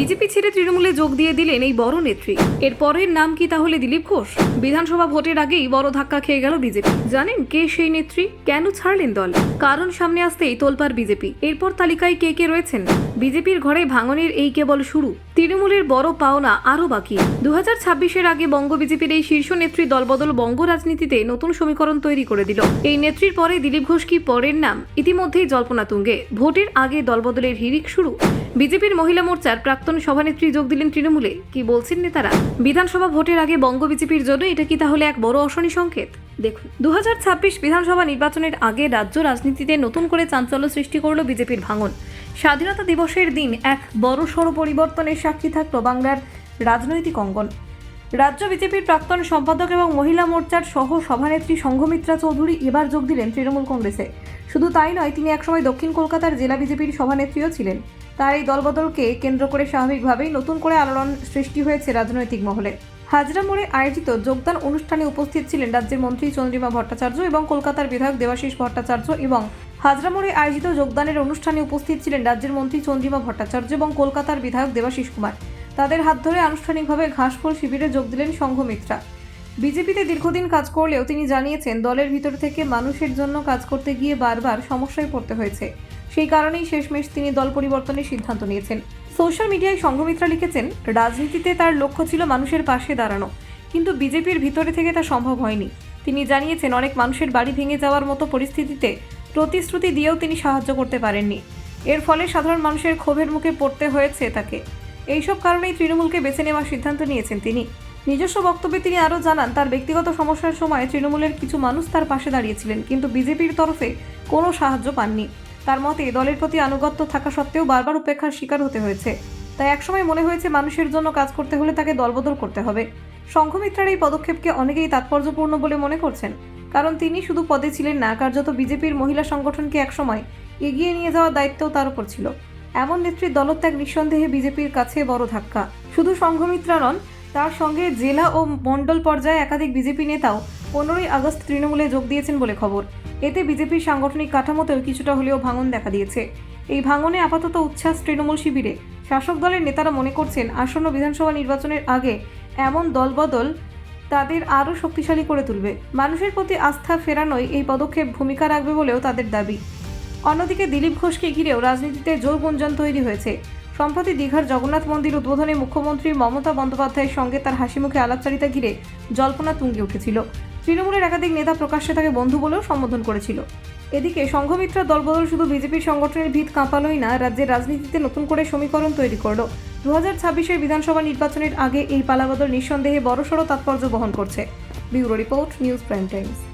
BJP ছেড়ে তৃণমূলে যোগ দিয়ে দিলেন এই বড় নেত্রী। এর পরের নাম কি তাহলে দিলীপ ঘোষ? বিধানসভা ভোটের আগেই বড় ধাক্কা খেয়ে গেল বিজেপি। জানেন কে সেই নেত্রী? কেন ছাড়লেন দল? কারণ সামনে আসতেই তোলপার বিজেপি। এরপর তালিকায় কে কে রয়েছেন? বিজেপির ঘরে ভাঙনের এই কেবল শুরু। তৃণমূলের বড় পাওনা আরও বাকি। দু হাজার আগে বঙ্গ বিজেপির এই শীর্ষ নেত্রী দলবদল বঙ্গ রাজনীতিতে নতুন সমীকরণ তৈরি করে দিল। এই নেত্রীর পরে দিলীপ ঘোষ কি পরের নাম? ইতিমধ্যেই জল্পনা তুঙ্গে। ভোটের আগে দলবদলের হিরিক শুরু। বিজেপির মহিলা মোর্চার প্রাক্তন সভানেত্রী যোগ দিলেন তৃণমূলে। কি বলছেন নেতারা? বিধানসভা ভোটের আগে বঙ্গ বিজেপির জন্য এটা কি তাহলে এক বড় অশনি সংকেত? দেখুন দু হাজার ছাব্বিশ বিধানসভা নির্বাচনের আগে রাজ্য রাজনীতিতে নতুন করে চাঞ্চল্য সৃষ্টি করল বিজেপির ভাঙন। স্বাধীনতা দিবসের দিন এক বড় সড় পরিবর্তনের সাক্ষী থাকল বাংলার রাজনৈতিক অঙ্গন। রাজ্য বিজেপির প্রাক্তন সম্পাদক এবং মহিলা মোর্চার সহ সভানেত্রী সংঘমিত্রা চৌধুরী এবার যোগ দিলেন তৃণমূল কংগ্রেসে। শুধু তাই নয়, তিনি একসময় দক্ষিণ কলকাতার জেলা বিজেপির সভানেত্রীও ছিলেন। তার এই দলবদলকে কেন্দ্র করে স্বাভাবিকভাবেই নতুন করে আলোড়ন সৃষ্টি হয়েছে রাজনৈতিক মহলে। হাজরা মোড়ে আয়োজিত যোগদান অনুষ্ঠানে উপস্থিত ছিলেন রাজ্যের মন্ত্রী চন্দ্রিমা ভট্টাচার্য এবং কলকাতার বিধায়ক দেবাশিস ভট্টাচার্য এবং হাজরা মোড়ে আয়োজিত যোগদানের অনুষ্ঠানে উপস্থিত ছিলেন রাজ্যের মন্ত্রী চন্দ্রিমা ভট্টাচার্য এবং কলকাতার বিধায়ক দেবাশিস কুমার। তাদের হাত ধরে আনুষ্ঠানিকভাবে ঘাসফুল শিবিরে যোগ দিলেন সংঘমিত্রা। বিজেপিতে দীর্ঘদিন কাজ করলেও তিনি জানিয়েছেন, দলের ভিতর থেকে মানুষের জন্য কাজ করতে গিয়ে বারবার সমস্যায় পড়তে হয়েছে। সেই কারণেই শেষমেশ তিনি দল পরিবর্তনের সিদ্ধান্ত নিয়েছেন। সোশ্যাল মিডিয়ায় সংঘমিত্রা লিখেছেন, রাজনীতিতে তার লক্ষ্য ছিল মানুষের পাশে দাঁড়ানো, কিন্তু বিজেপির ভিতরে থেকে তা সম্ভব হয়নি। তিনি জানিয়েছেন, অনেক মানুষের বাড়ি ভেঙে যাওয়ার মতো পরিস্থিতিতে প্রতিশ্রুতি দিয়েও তিনি সাহায্য করতে পারেননি। এর ফলে সাধারণ মানুষের ক্ষোভের মুখে পড়তে হয়েছে তাকে। এইসব কারণেই তৃণমূলকে বেছে নেওয়ার সিদ্ধান্ত নিয়েছেন তিনি। নিজস্ব বক্তব্যে তিনি আরও জানান, তার ব্যক্তিগত সমস্যার সময় তৃণমূলের কিছু মানুষ তার পাশে দাঁড়িয়েছিলেন, কিন্তু বিজেপির তরফে কোনো সাহায্য পাননি। তার মতে, দলের প্রতি আনুগত্য থাকা সত্ত্বেও বারবার উপেক্ষার শিকার হতে হয়েছে। তাই একসময় মনে হয়েছে মানুষের জন্য কাজ করতে হলে তাকে দলবদল করতে হবে। সংঘমিত্রার এই পদক্ষেপকে অনেকেই তাৎপর্যপূর্ণ বলে মনে করছেন, কারণ তিনি শুধু পদে ছিলেন না, কার্যত বিজেপির মহিলা সংগঠনকে একসময় এগিয়ে নিয়ে যাওয়ার দায়িত্বও তার উপর ছিল। এমন নেত্রীর দলত্যাগ নিঃসন্দেহে বিজেপির কাছে বড় ধাক্কা। শুধু সংঘমিত্রা নন, তার সঙ্গে জেলা ও মণ্ডল পর্যায়ে একাধিক বিজেপি নেতাও পনেরোই আগস্ট তৃণমূলে যোগ দিয়েছেন বলে খবর। এতে বিজেপির সাংগঠনিক কাঠামোতেও কিছুটা হলেও ভাঙন দেখা দিয়েছে। এই ভাঙনে আপাতত উচ্ছ্বাস তৃণমূল শিবিরে। শাসক দলের নেতারা মনে করছেন, আসন্ন বিধানসভা নির্বাচনের আগে এমন দলবদল তাদের আরও শক্তিশালী করে তুলবে। মানুষের প্রতি আস্থা ফেরানোই এই পদক্ষেপ ভূমিকা রাখবে বলেও তাদের দাবি। অন্যদিকে দিলীপ ঘোষকে ঘিরেও রাজনীতিতে জোর গুঞ্জন তৈরি হয়েছে। সম্প্রতি দীঘার জগন্নাথ মন্দির উদ্বোধনে মুখ্যমন্ত্রী মমতা বন্দ্যোপাধ্যায়ের সঙ্গে তার হাসিমুখে আলাপচারিতা ঘিরে জল্পনা তুঙ্গে উঠেছিল। তৃণমূলের একাধিক নেতা প্রকাশ্যে তাকে বন্ধু বলেও সম্বোধন করেছিল। এদিকে সংঘমিত্রা দলবদল শুধু বিজেপির সংগঠনের ভিত কাঁপালোই না, রাজ্যের রাজনীতিতে নতুন করে সমীকরণ তৈরি করল। দু হাজার ছাব্বিশের বিধানসভা নির্বাচনের আগে এই পালাবদল নিঃসন্দেহে বড়সড় তাৎপর্য বহন করছে। Bureau report, news prime times.